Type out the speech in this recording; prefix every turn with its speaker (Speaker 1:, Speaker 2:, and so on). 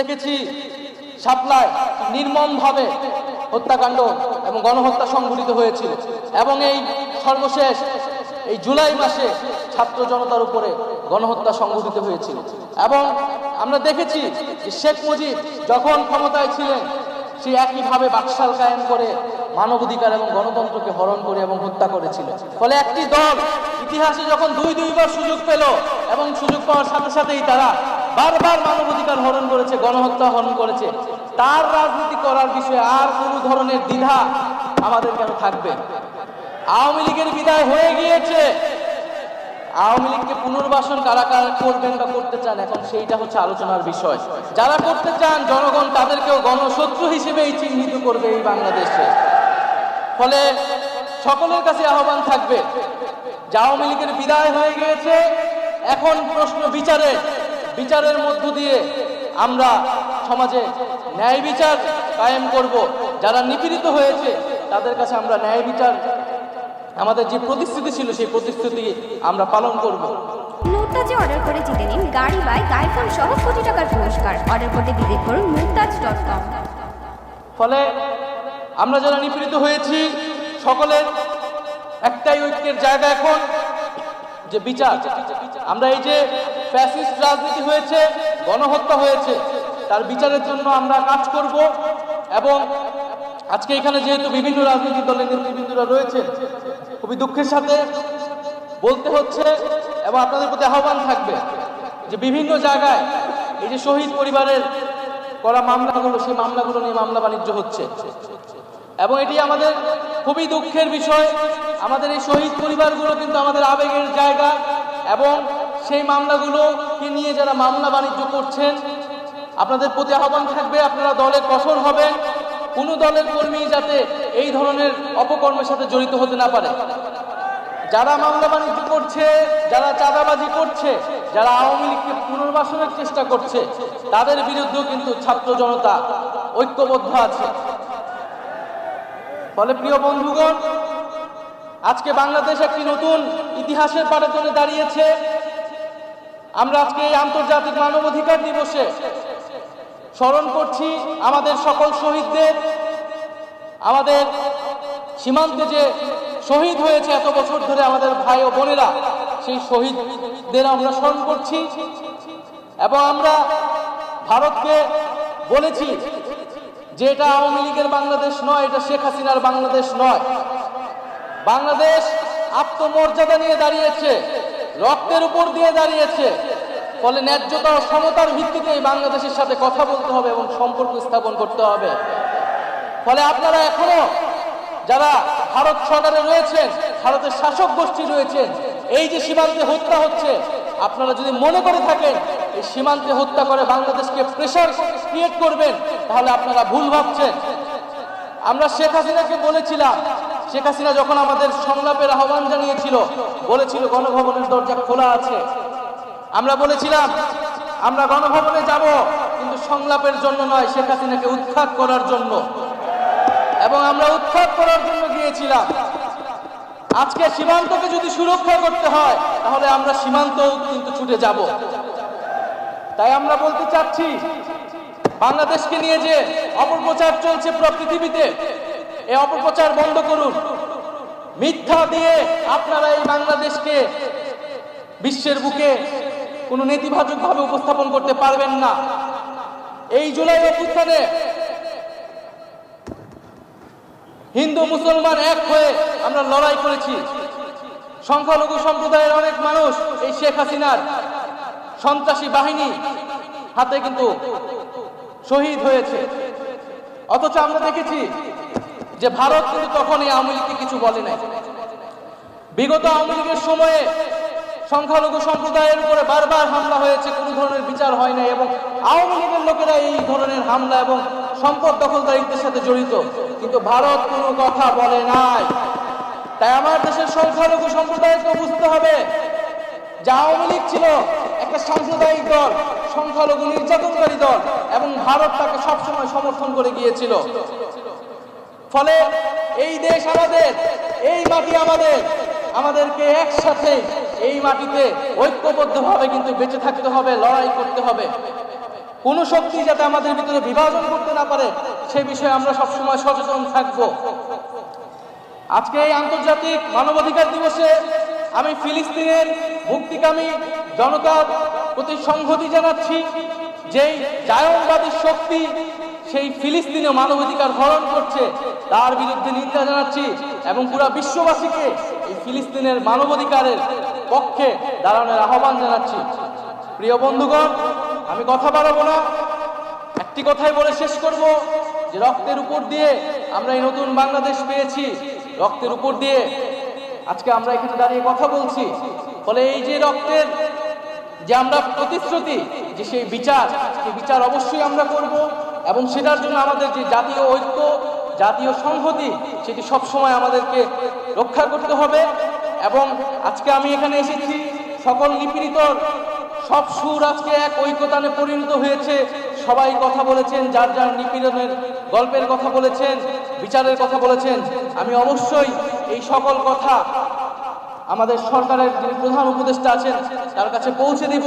Speaker 1: দেখেছি সাপ্লায় নির্মমভাবে হত্যাকাণ্ড এবং গণহত্যা সংঘটিত হয়েছিল। এবং এই সর্বশেষ, এই জুলাই মাসে ছাত্র জনতার উপরে গণহত্যা সংঘটিত হয়েছিল। এবং আমরা দেখেছি যে শেখ মুজিব যখন ক্ষমতায় ছিলেন সে একইভাবে বাকশাল কায়েম করে মানবাধিকার এবং গণতন্ত্রকে হরণ করে এবং হত্যা করেছিল ফলে একটি দল ইতিহাসে যখন দুই দুইবার সুযোগ পেল এবং সুযোগ পাওয়ার সাথে সাথেই তারা বারবার মানবাধিকার হরণ করেছে, গণহত্যা হরণ করেছে। তার রাজনীতি করার বিষয়ে আর কোনো ধরনের দ্বিধা আমাদের কেন থাকবে? আওয়ামী লীগের বিদায় হয়ে গিয়েছে। আওয়ামী লীগকে পুনর্বাসন কারা কারা করবেন বা করতে চান, এখন সেইটা হচ্ছে আলোচনার বিষয়। যারা করতে চান, জনগণ তাদেরকেও গণশত্রু হিসেবেই চিহ্নিত করবে এই বাংলাদেশে। ফলে সকলের কাছে আহ্বান থাকবে যে আওয়ামী লীগের বিদায় হয়ে গিয়েছে। এখন প্রশ্ন বিচারে বিচারের মধ্য দিয়ে আমরা সমাজে ন্যায় বিচার কায়েম করব। যারা নিপীড়িত হয়েছে তাদের কাছে আমরা ন্যায় বিচার আমাদের যে প্রতিশ্রুতি ছিল সেই প্রতিশ্রুতি আমরা পালন করব।
Speaker 2: মুমতাজে অর্ডার করে জিতে নিন গাড়ি বাইক আইফোন সহ কোটি টাকার পুরস্কার। অর্ডার করতে ভিজিট করুন মুমতাজ ডট কম।
Speaker 1: ফলে আমরা যারা নিপীড়িত হয়েছি সকলের একটাই ঐক্যের জায়গা এখন যে বিচার। আমরা এই যে ফ্যাসিস্ট রাজনীতি হয়েছে, গণহত্যা হয়েছে, তার বিচারের জন্য আমরা কাজ করব এবং আজকে এখানে যেহেতু বিভিন্ন রাজনৈতিক দলের নেতৃবৃন্দরা রয়েছে খুবই দুঃখের সাথে বলতে হচ্ছে, এবং আপনাদের প্রতি আহ্বান থাকবে যে বিভিন্ন জায়গায় এই যে শহীদ পরিবারের করা মামলাগুলো, সেই মামলাগুলো নিয়ে মামলা বাণিজ্য হচ্ছে। এবং এটি আমাদের খুবই দুঃখের বিষয়, আমাদের এই শহীদ পরিবারগুলো কিন্তু আমাদের আবেগের জায়গা এবং সেই মামলাগুলোকে নিয়ে যারা মামলা বাণিজ্য করছেন, আপনাদের প্রতি আহ্বান থাকবে, আপনারা দলে কঠোর হবেন কোনো দলের কর্মী যাতে এই ধরনের অপকর্মের সাথে জড়িত হতে না পারে। যারা মামলা বাণিজ্য করছে, যারা চাঁদাবাজি করছে, যারা আওয়ামী লীগকে পুনর্বাসনের চেষ্টা করছে, তাদের বিরুদ্ধেও কিন্তু ছাত্র জনতা ঐক্যবদ্ধ আছে। ফলে প্রিয় বন্ধুগণ, আজকে বাংলাদেশ একটি নতুন ইতিহাসের পাটাতনে দাঁড়িয়েছে। আমরা আজকে এই আন্তর্জাতিক মানবাধিকার দিবসে স্মরণ করছি আমাদের সকল শহীদদের, আমাদের সীমান্তে যে শহীদ হয়েছে এত বছর ধরে আমাদের ভাই ও বোনেরা, সেই শহীদদের আমরা স্মরণ করছি এবং আমরা ভারতকে বলেছি যে এটা আওয়ামী লীগের বাংলাদেশ নয়, এটা শেখ হাসিনার বাংলাদেশ নয়। বাংলাদেশ আত্মমর্যাদা নিয়ে দাঁড়িয়েছে। রক্তের উপর দিয়ে দাঁড়িয়েছে। ফলে ন্যায্যতা ও সমতার ভিত্তিতে বাংলাদেশের সাথে কথা বলতে হবে এবং সম্পর্ক স্থাপন করতে হবে। ফলে আপনারা এখনও যারা ভারত সরকারে রয়েছেন, ভারতের শাসক গোষ্ঠী রয়েছেন, এই যে সীমান্তে হত্যা হচ্ছে, আপনারা যদি মনে করে থাকেন, এই সীমান্তে হত্যা করে বাংলাদেশকে প্রেশার ক্রিয়েট করবেন, তাহলে আপনারা ভুল ভাবছেন। আমরা শেখ হাসিনাকে বলেছিলাম শেখ হাসিনা যখন আমাদের সংলাপের আহ্বান জানিয়েছিল, বলেছিল গণভবনের দরজা খোলা আছে। আমরা বলেছিলাম, আমরা গণভবনে যাব, কিন্তু সংলাপের জন্য নয়, শেখ হাসিনাকে উৎখাত করার জন্য। এবং আমরা উৎখাত করার জন্য গিয়েছিলাম। আজকে সীমান্তকে যদি সুরক্ষা করতে হয়, তাহলে আমরা সীমান্ত কিন্তু ছুটে যাব। তাই আমরা বলতে চাচ্ছি, বাংলাদেশকে নিয়ে যে অপপ্রচার চলছে পৃথিবীতে এই অপপ্রচার বন্ধ করুন। মিথ্যা দিয়ে আপনারা এই বাংলাদেশকে বিশ্বের বুকে কোনো নেতিবাচকভাবে উপস্থাপন করতে পারবেন না। এই জুলাই অভ্যুত্থানে হিন্দু মুসলমান এক হয়ে আমরা লড়াই করেছি। সংখ্যালঘু সম্প্রদায়ের অনেক মানুষ এই শেখ হাসিনার সন্ত্রাসী বাহিনী হাতে কিন্তু শহীদ হয়েছে। অথচ আমরা দেখেছি যে ভারত কিন্তু তখন এই আওয়ামী লীগকে কিছু বলে নাই। বিগত আওয়ামী লীগের সময়ে সংখ্যালঘু সম্প্রদায়ের উপরে বারবার হামলা হয়েছে, কোনো ধরনের বিচার হয় নাই এবং আওয়ামী লীগের লোকেরা এই ধরনের হামলা এবং সম্পদ দখলদারিত্বের সাথে জড়িত। কিন্তু ভারত কোনো কথা বলে নাই। তাই আমার দেশের সংখ্যালঘু সম্প্রদায়কে বুঝতে হবে যে আওয়ামী লীগ ছিল একটা সাম্প্রদায়িক দল, সংখ্যালঘু নির্যাতনকারী দল এবং ভারত তাকে সবসময় সমর্থন করে গিয়েছিল। ফলে এই দেশ আমাদের, এই মাটি আমাদের, আমাদেরকে একসাথে এই মাটিতে ঐক্যবদ্ধভাবে কিন্তু বেঁচে থাকতে হবে, লড়াই করতে হবে। কোন শক্তি যাতে আমাদের ভিতরে বিভাজন করতে না পারে, সে বিষয়ে আমরা সবসময় সচেতন থাকব। আজকে এই আন্তর্জাতিক মানবাধিকার দিবসে আমি ফিলিস্তিনের মুক্তিকামী জনতার প্রতি সংহতি জানাচ্ছি, যেই জায়নবাদী শক্তি সেই ফিলিস্তিনে মানবাধিকার হরণ করছে তার বিরুদ্ধে নিন্দা জানাচ্ছি এবং পুরো বিশ্ববাসীকে এই ফিলিস্তিনের মানবাধিকারের পক্ষে দাঁড়ানোর আহ্বান জানাচ্ছি। প্রিয় বন্ধুগণ, আমি কথা বাড়াবো না। একটি কথাই বলে শেষ করব যে রক্তের উপর দিয়ে আমরা এই নতুন বাংলাদেশ পেয়েছি। রক্তের উপর দিয়ে আজকে আমরা এখানে দাঁড়িয়ে কথা বলছি। ফলে এই যে রক্তের যে আমরা প্রতিশ্রুতি, যে সেই বিচার সেই বিচার অবশ্যই আমরা করব এবং সেটার জন্য আমাদের যে জাতীয় ঐক্য জাতীয় সংহতি, সেটি সবসময় আমাদেরকে রক্ষা করতে হবে এবং আজকে আমি এখানে এসেছি। সকল নিপীড়িতর সব সুর আজকে এক ঐক্যতানে পরিণত হয়েছে। সবাই কথা বলেছেন, যার যার নিপীড়নের গল্পের কথা বলেছেন, বিচারের কথা বলেছেন। আমি অবশ্যই এই সকল কথা আমাদের সরকারের যিনি প্রধান উপদেষ্টা আছেন, তার কাছে পৌঁছে দিব।